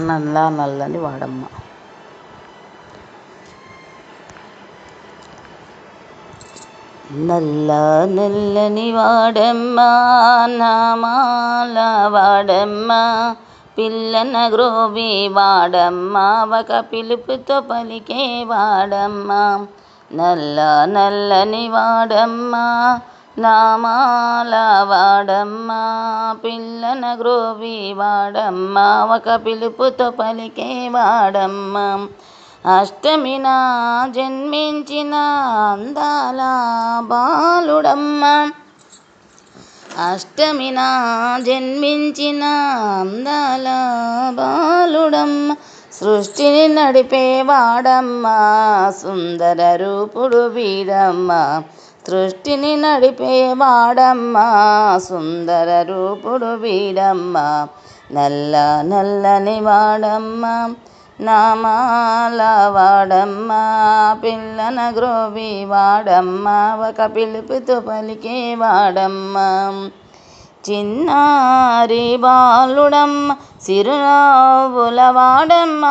నల్ల నల్లని వాడమ్మ. నల్ల నల్లని వాడమ్మ నామాల వాడమ్మ పిల్లన గ్రోవి వాడమ్మ ఒక పిలుపుతో పలికే వాడమ్మ. నల్ల నల్లని వాడమ్మ నామాల వాడమ్మ పిల్లన గ్రోవి వాడమ్మ ఒక పిలుపుతో పలికే వాడమ్మ. అష్టమిన జన్మించిన అందాల బాలుడమ్మ. అష్టమిన జన్మించిన అందాల బాలుడమ్మ. సృష్టిని నడిపేవాడమ్మ సుందర రూపుడు వీడమ్మ. సృష్టిని నడిపేవాడమ్మ సుందర రూపుడు వీడమ్మ నల్ల నల్లని వాడమ్మ నామాల వాడమ్మ పిల్లన గ్రోవి వాడమ్మ ఒక పిలుపుతో పలికే వాడమ్మ చిన్నారి బాలుడమ్మ సిరునవ్వుల వాడమ్మ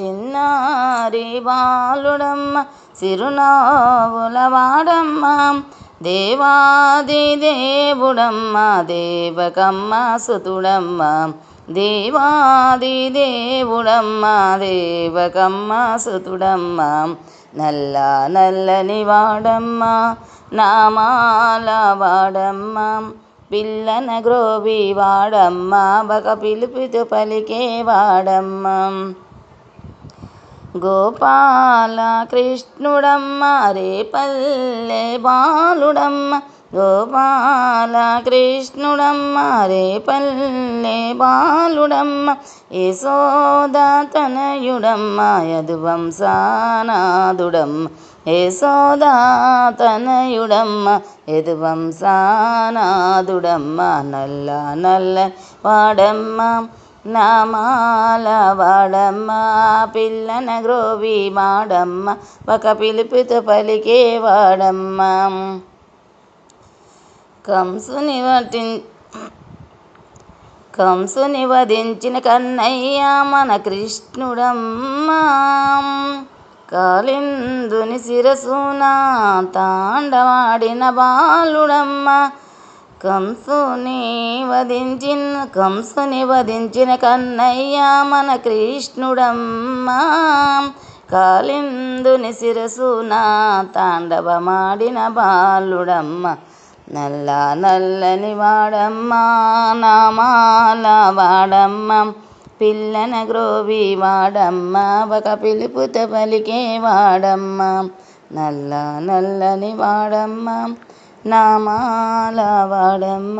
చిన్నారి బాలుడమ్మ సిరునవ్వుల వాడమ్మ దేవాది దేవుడమ్మ దేవకమ్మ సుతుడమ్మ. దేవాది దేవుడమ్మ దేవకమ్మ సుతుడమ్మ. నల్ల నల్లని వాడమ్మ నామాల వాడమ్మ. పిల్లన గ్రోవి వాడమ్మ బక పిలుపుతో పలికే వాడమ్మ. గోపాల కృష్ణుడమ్మ రేపల్లె బాలుడమ్మ. గోపాల కృష్ణుడమ్మ రేపల్లె బాలుడమ్మ. యశోద తనయుడమ్మ యదువంశానాదుడమ్మ యశోద తనయుడమ్మ యదువంశానాదుడమ్మ నల్ల నల్ల వాడమ్మ నామాల వాడమ్మ పిల్లన గ్రోవి మాడమ్మ ఒక పిలుపుతో పలికే వాడమ్మ. కంసుని వటి కంసుని వధించిన కన్నయ్య మన కృష్ణుడమ్మ. కాలిందుని శిరసున తాండవాడిన బాలుడమ్మ. కంసుని వధించిన కంసుని వధించిన కన్నయ్య మన కృష్ణుడమ్మ. కాలిందుని శిరసున తాండవమాడిన బాలుడమ్మ. నల్ల నల్లని వాడమ్మ నామాల వాడమ్మ. పిల్లన గ్రోవి వాడమ్మ ఒక పిలుపుత పలికే వాడమ్మ. నల్ల నల్లని వాడమ్మ నామాల వాడమ్మ.